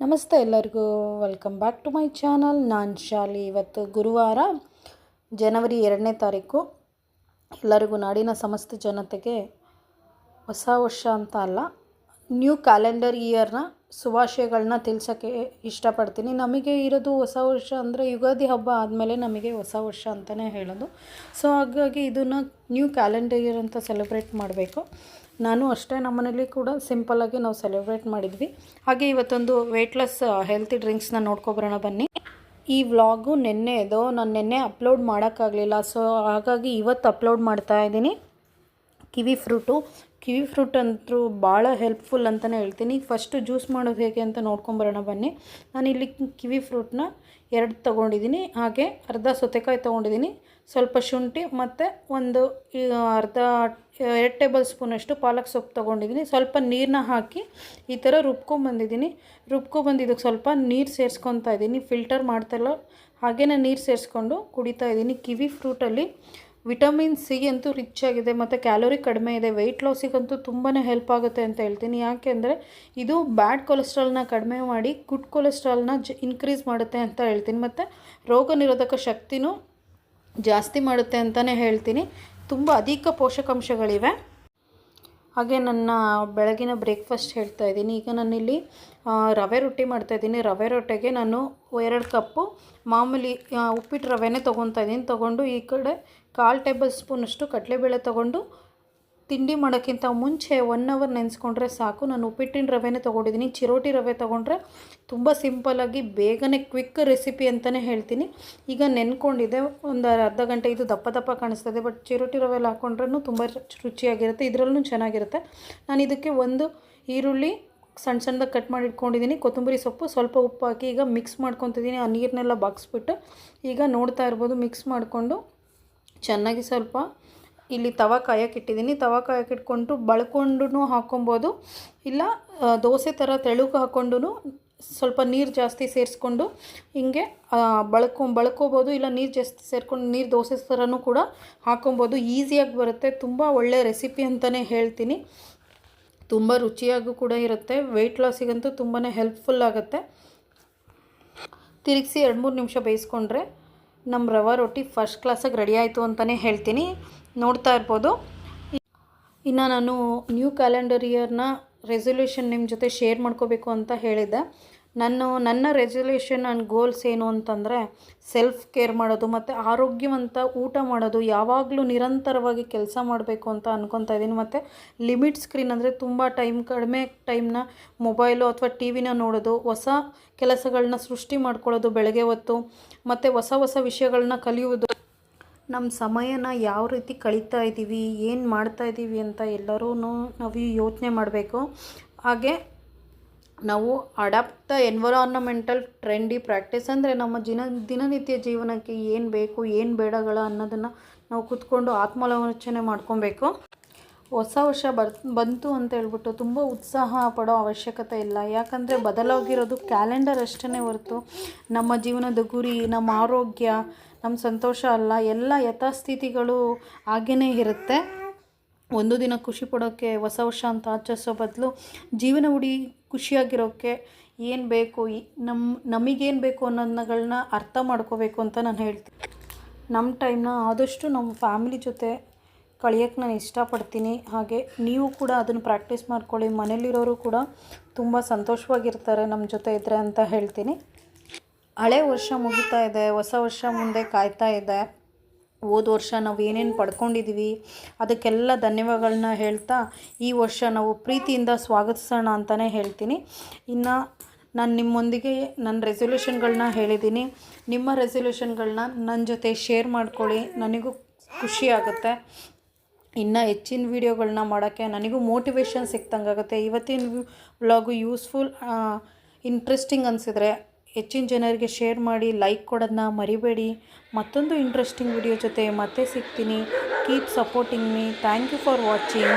ನಮಸ್ತೆ ಎಲ್ಲರಿಗೂ. Welcome back to my channel ನಾನು ಶಾಲಿ ಇವತ್ತು ಗುರುವಾರ, ಜನವರಿ ಎರಡನೇ ತಾರೀಕು. ಎಲ್ಲರಿಗೂ ನಾಡಿನ ಸಮಸ್ತ ಜನತೆಗೆ ಹೊಸ ವರ್ಷ ಅಂತ ಅಲ್ಲ ನ್ಯೂ ಕ್ಯಾಲೆಂಡರ್ ಇಯರ್ನ ಶುಭಾಶಯಗಳನ್ನ ತಿಳಿಸೋಕ್ಕೆ ಇಷ್ಟಪಡ್ತೀನಿ. ನಮಗೆ ಇರೋದು ಹೊಸ ವರ್ಷ ಅಂದರೆ ಯುಗಾದಿ ಹಬ್ಬ ಆದಮೇಲೆ ನಮಗೆ ಹೊಸ ವರ್ಷ ಅಂತಲೇ ಹೇಳೋದು. ಸೊ ಹಾಗಾಗಿ ಇದನ್ನು ನ್ಯೂ ಕ್ಯಾಲೆಂಡರ್ ಇಯರ್ ಅಂತ ಸೆಲೆಬ್ರೇಟ್ ಮಾಡಬೇಕು. ನಾನು ಅಷ್ಟೇ ನಮ್ಮನೇಲಿ ಕೂಡ ಸಿಂಪಲ್ಲಾಗಿ ನಾವು ಸೆಲೆಬ್ರೇಟ್ ಮಾಡಿದ್ವಿ. ಹಾಗೆ ಇವತ್ತೊಂದು ವೆಯ್ಟ್ಲೆಸ್ ಹೆಲ್ತಿ ಡ್ರಿಂಕ್ಸ್ನ ನೋಡ್ಕೊಬರೋಣ ಬನ್ನಿ. ಈ ವ್ಲಾಗು ನೆನ್ನೆದೋ ನಾನು ನೆನ್ನೆ ಅಪ್ಲೋಡ್ ಮಾಡೋಕ್ಕಾಗಲಿಲ್ಲ. ಸೊ ಹಾಗಾಗಿ ಇವತ್ತು ಅಪ್ಲೋಡ್ ಮಾಡ್ತಾ ಇದ್ದೀನಿ. ಕಿವಿ ಫ್ರೂಟು. ಕಿವಿ ಫ್ರೂಟ್ ಅಂತೂ ಭಾಳ ಹೆಲ್ಪ್ಫುಲ್ ಅಂತಲೇ ಹೇಳ್ತೀನಿ. ಫಸ್ಟು ಜ್ಯೂಸ್ ಮಾಡೋದು ಹೇಗೆ ಅಂತ ನೋಡ್ಕೊಂಬರೋಣ ಬನ್ನಿ. ನಾನಿಲ್ಲಿ ಕಿವಿ ಫ್ರೂಟ್ನ ಎರಡು ತೊಗೊಂಡಿದ್ದೀನಿ. ಹಾಗೆ ಅರ್ಧ ಸೌತೆಕಾಯಿ ತೊಗೊಂಡಿದ್ದೀನಿ. ಸ್ವಲ್ಪ ಶುಂಠಿ ಮತ್ತು ಒಂದು ಅರ್ಧ, ಎರಡು ಟೇಬಲ್ ಸ್ಪೂನಷ್ಟು ಪಾಲಕ್ ಸೊಪ್ಪು ತೊಗೊಂಡಿದ್ದೀನಿ. ಸ್ವಲ್ಪ ನೀರನ್ನ ಹಾಕಿ ಈ ಥರ ರುಬ್ಕೊಂಬಂದಿದ್ದೀನಿ ರುಬ್ಕೊಂಬಂದಿದ್ದಕ್ಕೆ ಸ್ವಲ್ಪ ನೀರು ಸೇರಿಸ್ಕೊತಾ ಇದ್ದೀನಿ ಫಿಲ್ಟರ್ ಮಾಡ್ತಾಯಿಲ್ಲ ಹಾಗೇ ನೀರು ಸೇರಿಸ್ಕೊಂಡು ಕುಡಿತಾ ಇದ್ದೀನಿ ಕಿವಿ ಫ್ರೂಟಲ್ಲಿ ವಿಟಮಿನ್ ಸಿ ಅಂತೂ ರಿಚ್ ಆಗಿದೆ, ಮತ್ತು ಕ್ಯಾಲೋರಿ ಕಡಿಮೆ ಇದೆ ವೆಯ್ಟ್ ಲಾಸಿಗಂತೂ ತುಂಬಾ ಹೆಲ್ಪ್ ಆಗುತ್ತೆ ಅಂತ ಹೇಳ್ತೀನಿ. ಯಾಕೆಂದರೆ ಇದು ಬ್ಯಾಡ್ ಕೊಲೆಸ್ಟ್ರಾಲ್ನ ಕಡಿಮೆ ಮಾಡಿ ಗುಡ್ ಕೊಲೆಸ್ಟ್ರಾಲ್ನ ಜ ಇನ್ಕ್ರೀಸ್ ಮಾಡುತ್ತೆ ಅಂತ ಹೇಳ್ತೀನಿ. ಮತ್ತು ರೋಗ ನಿರೋಧಕ ಶಕ್ತಿನೂ ಜಾಸ್ತಿ ಮಾಡುತ್ತೆ ಅಂತಲೇ ಹೇಳ್ತೀನಿ. ತುಂಬ ಅಧಿಕ ಪೋಷಕಾಂಶಗಳಿವೆ. ಹಾಗೆ ನನ್ನ ಬೆಳಗಿನ ಬ್ರೇಕ್ಫಾಸ್ಟ್ ಹೇಳ್ತಾ ಇದ್ದೀನಿ. ಈಗ ನಾನಿಲ್ಲಿ ರವೆ ರೊಟ್ಟಿ ಮಾಡ್ತಾಯಿದ್ದೀನಿ ರವೆ ರೊಟ್ಟಿಗೆ ನಾನು ಎರಡು ಕಪ್ಪು ಮಾಮೂಲಿ ಉಪ್ಪಿಟ್ಟು ರವೆನೇ ತೊಗೊತಾ ಇದ್ದೀನಿ. ತೊಗೊಂಡು ಈ ಕಡೆ ಕಾಲು ಟೇಬಲ್ ಸ್ಪೂನಷ್ಟು ಕಡಲೆಬೇಳೆ ತೊಗೊಂಡು ತಿಂಡಿ ಮಾಡೋಕ್ಕಿಂತ ಮುಂಚೆ ಒನ್ ಅವರ್ ನೆನೆಸ್ಕೊಂಡ್ರೆ ಸಾಕು. ನಾನು ಉಪ್ಪಿಟ್ಟಿನ ರವೆನೇ ತೊಗೊಂಡಿದ್ದೀನಿ. ಚಿರೋಟಿ ರವೆ ತೊಗೊಂಡ್ರೆ ತುಂಬ ಸಿಂಪಲ್ಲಾಗಿ ಬೇಗನೆ ಕ್ವಿಕ್ ರೆಸಿಪಿ ಅಂತಲೇ ಹೇಳ್ತೀನಿ. ಈಗ ನೆನ್ಕೊಂಡಿದೆ. ಒಂದು ಅರ್ಧ ಗಂಟೆ ಇದು ದಪ್ಪ ದಪ್ಪ ಕಾಣಿಸ್ತದೆ. ಬಟ್ ಚಿರೋಟಿ ರವೆಲ್ಲ ಹಾಕ್ಕೊಂಡ್ರೂ ತುಂಬ ರುಚಿಯಾಗಿರುತ್ತೆ. ಇದರಲ್ಲೂ ಚೆನ್ನಾಗಿರುತ್ತೆ. ನಾನು ಇದಕ್ಕೆ ಒಂದು ಈರುಳ್ಳಿ ಸಣ್ಣ ಸಣ್ಣದಾಗಿ ಕಟ್ ಮಾಡಿ ಇಟ್ಕೊಂಡಿದ್ದೀನಿ. ಕೊತ್ತಂಬರಿ ಸೊಪ್ಪು, ಸ್ವಲ್ಪ ಉಪ್ಪು ಹಾಕಿ ಈಗ ಮಿಕ್ಸ್ ಮಾಡ್ಕೊತಿದ್ದೀನಿ. ಆ ನೀರನ್ನೆಲ್ಲ ಬಾಗಿಸ್ಬಿಟ್ಟು ಈಗ ನೋಡ್ತಾ ಇರ್ಬೋದು. ಮಿಕ್ಸ್ ಮಾಡಿಕೊಂಡು ಚೆನ್ನಾಗಿ ಸ್ವಲ್ಪ ಇಲ್ಲಿ ತವ ಕಾಯಕ್ಕೆ ಇಟ್ಟಿದ್ದೀನಿ. ತವ ಕಾಯಕ್ಕೆ ಇಟ್ಕೊಂಡು ಬಳ್ಕೊಂಡು ಹಾಕೊಬೋದು ಇಲ್ಲ ದೋಸೆ ಥರ ತೆಳುಗೆ ಹಾಕ್ಕೊಂಡು ಸ್ವಲ್ಪ ನೀರು ಜಾಸ್ತಿ ಸೇರಿಸ್ಕೊಂಡು ಹಿಂಗೆ ಬಳ್ಕೊ, ಬಳ್ಕೋಬೋದು. ಇಲ್ಲ, ನೀರು ಜಾಸ್ತಿ ಸೇರ್ಕೊಂಡು ನೀರು ದೋಸೆ ಥರನೂ ಕೂಡ ಹಾಕೊಬೋದು ಈಸಿಯಾಗಿ ಬರುತ್ತೆ. ತುಂಬ ಒಳ್ಳೆಯ ರೆಸಿಪಿ ಅಂತಲೇ ಹೇಳ್ತೀನಿ. ತುಂಬ ರುಚಿಯಾಗೂ ಕೂಡ ಇರುತ್ತೆ. ವೆಯ್ಟ್ ಲಾಸಿಗಂತೂ ತುಂಬಾ ಹೆಲ್ಪ್ಫುಲ್ ಆಗುತ್ತೆ. ತಿರುಗಿಸಿ ಎರಡು ಮೂರು ನಿಮಿಷ ಬೇಯಿಸ್ಕೊಂಡ್ರೆ ನಮ್ಮ ರವೆ ರೊಟ್ಟಿ ಫಸ್ಟ್ ಕ್ಲಾಸಾಗಿ ರೆಡಿ ಆಯಿತು ಅಂತಲೇ ಹೇಳ್ತೀನಿ. ನೋಡ್ತಾ ಇರ್ಬೋದು. ಇನ್ನು ನಾನು ನ್ಯೂ ಕ್ಯಾಲೆಂಡರ್ ಇಯರ್ನ ರೆಸೊಲ್ಯೂಷನ್ ನಿಮ್ಮ ಜೊತೆ ಶೇರ್ ಮಾಡ್ಕೋಬೇಕು ಅಂತ ಹೇಳಿದ್ದೆ. ನಾನು ನನ್ನ ರೆಸೊಲ್ಯೂಷನ್ ಆ್ಯಂಡ್ ಗೋಲ್ಸ್ ಏನು ಅಂತಂದರೆ ಸೆಲ್ಫ್ ಕೇರ್ ಮಾಡೋದು ಮತ್ತು ಆರೋಗ್ಯವಂತ ಊಟ ಮಾಡೋದು, ಯಾವಾಗಲೂ ನಿರಂತರವಾಗಿ ಕೆಲಸ ಮಾಡಬೇಕು ಅಂತ ಅನ್ಕೊತಾ ಇದ್ದೀನಿ. ಮತ್ತು ಲಿಮಿಟ್ ಸ್ಕ್ರೀನ್ ಅಂದರೆ ತುಂಬ ಟೈಮ್ ಕಡಿಮೆ ಟೈಮ್ನ ಮೊಬೈಲು ಅಥವಾ ಟಿ ವಿನ ನೋಡೋದು, ಹೊಸ ಕೆಲಸಗಳನ್ನ ಸೃಷ್ಟಿ ಮಾಡ್ಕೊಳ್ಳೋದು ಬೆಳಗ್ಗೆ ಹೊತ್ತು, ಮತ್ತು ಹೊಸ ಹೊಸ ವಿಷಯಗಳನ್ನ ಕಲಿಯುವುದು. ನಮ್ಮ ಸಮಯನ ಯಾವ ರೀತಿ ಕಳೀತಾ ಇದ್ದೀವಿ, ಏನು ಮಾಡ್ತಾ ಇದ್ದೀವಿ ಅಂತ ಎಲ್ಲರೂ ನಾವು ಯೋಚನೆ ಮಾಡಬೇಕು. ಹಾಗೆ ನಾವು adopt the environmental trendy practice ಅಂದರೆ ನಮ್ಮ ದಿನ ದಿನನಿತ್ಯ ಜೀವನಕ್ಕೆ ಏನು ಬೇಕು, ಏನು ಬೇಡಗಳ ಅನ್ನೋದನ್ನು ನಾವು ಕೂತ್ಕೊಂಡು ಆತ್ಮಾಲೋಚನೆ ಮಾಡ್ಕೊಬೇಕು. ಹೊಸ ವರ್ಷ ಬರ್, ಬಂತು ಅಂತ ಹೇಳ್ಬಿಟ್ಟು ತುಂಬ ಉತ್ಸಾಹ ಪಡೋ ಅವಶ್ಯಕತೆ ಇಲ್ಲ. ಯಾಕಂದರೆ ಬದಲಾಗಿರೋದು ಕ್ಯಾಲೆಂಡರ್ ಅಷ್ಟೇ ಹೊರತು ನಮ್ಮ ಜೀವನದ ಗುರಿ, ನಮ್ಮ ಆರೋಗ್ಯ, ನಮ್ಮ ಸಂತೋಷ ಅಲ್ಲ, ಎಲ್ಲ ಯಥಾಸ್ಥಿತಿಗಳು ಹಾಗೇ ಇರುತ್ತೆ. ಒಂದು ದಿನ ಖುಷಿ ಪಡೋಕ್ಕೆ ಹೊಸ ವರ್ಷ ಅಂತ ಆಚರಿಸೋ ಬದಲು ಜೀವನ ಉಡಿ ಖುಷಿಯಾಗಿರೋಕ್ಕೆ ಏನು ಬೇಕು ನಮ್ಮ ನಮಗೇನು ಬೇಕು ಅನ್ನೋದನ್ನಗಳನ್ನ ಅರ್ಥ ಮಾಡ್ಕೋಬೇಕು ಅಂತ ನಾನು ಹೇಳ್ತೀನಿ. ನಮ್ಮ ಟೈಮ್ನ ಆದಷ್ಟು ನಮ್ಮ ಫ್ಯಾಮಿಲಿ ಜೊತೆ ಕಳಿಯೋಕ್ಕೆ ನಾನು ಇಷ್ಟಪಡ್ತೀನಿ. ಹಾಗೆ ನೀವು ಕೂಡ ಅದನ್ನು ಪ್ರಾಕ್ಟೀಸ್ ಮಾಡ್ಕೊಳ್ಳಿ. ಮನೇಲಿರೋರು ಕೂಡ ತುಂಬ ಸಂತೋಷವಾಗಿರ್ತಾರೆ ನಮ್ಮ ಜೊತೆ ಇದ್ದರೆ ಅಂತ ಹೇಳ್ತೀನಿ. ಹಳೆ ವರ್ಷ ಮುಗಿತಾ ಇದೆ, ಹೊಸ ವರ್ಷ ಮುಂದೆ ಕಾಯ್ತಾ ಇದೆ. ಹೋದ ವರ್ಷ ನಾವು ಏನೇನು ಪಡ್ಕೊಂಡಿದ್ದೀವಿ ಅದಕ್ಕೆಲ್ಲ ಧನ್ಯವಾದಗಳನ್ನ ಹೇಳ್ತಾ ಈ ವರ್ಷ ನಾವು ಪ್ರೀತಿಯಿಂದ ಸ್ವಾಗತಿಸೋಣ ಅಂತಲೇ ಹೇಳ್ತೀನಿ. ಇನ್ನು ನಾನು ನಿಮ್ಮೊಂದಿಗೆ ನನ್ನ ರೆಸೊಲ್ಯೂಷನ್ಗಳನ್ನ ಹೇಳಿದ್ದೀನಿ ನಿಮ್ಮ ರೆಸೊಲ್ಯೂಷನ್ಗಳನ್ನ ನನ್ನ ಜೊತೆ ಶೇರ್ ಮಾಡ್ಕೊಳ್ಳಿ, ನನಗೂ ಖುಷಿ ಆಗುತ್ತೆ. ಇನ್ನು ಹೆಚ್ಚಿನ ವೀಡಿಯೋಗಳನ್ನ ಮಾಡೋಕ್ಕೆ ನನಗೂ ಮೋಟಿವೇಶನ್ ಸಿಕ್ತಂಗಾಗುತ್ತೆ ಇವತ್ತಿನ ವ್ಲಾಗು ಯೂಸ್ಫುಲ್ ಇಂಟ್ರೆಸ್ಟಿಂಗ್ ಅನಿಸಿದ್ರೆ ಹೆಚ್ಚಿನ ಜನರಿಗೆ ಶೇರ್ ಮಾಡಿ ಲೈಕ್ ಕೊಡೋದನ್ನ ಮರಿಬೇಡಿ. ಮತ್ತೊಂದು ಇಂಟ್ರೆಸ್ಟಿಂಗ್ ವಿಡಿಯೋ ಜೊತೆ ಮತ್ತೆ ಸಿಗ್ತೀನಿ. Keep supporting me thank you for watching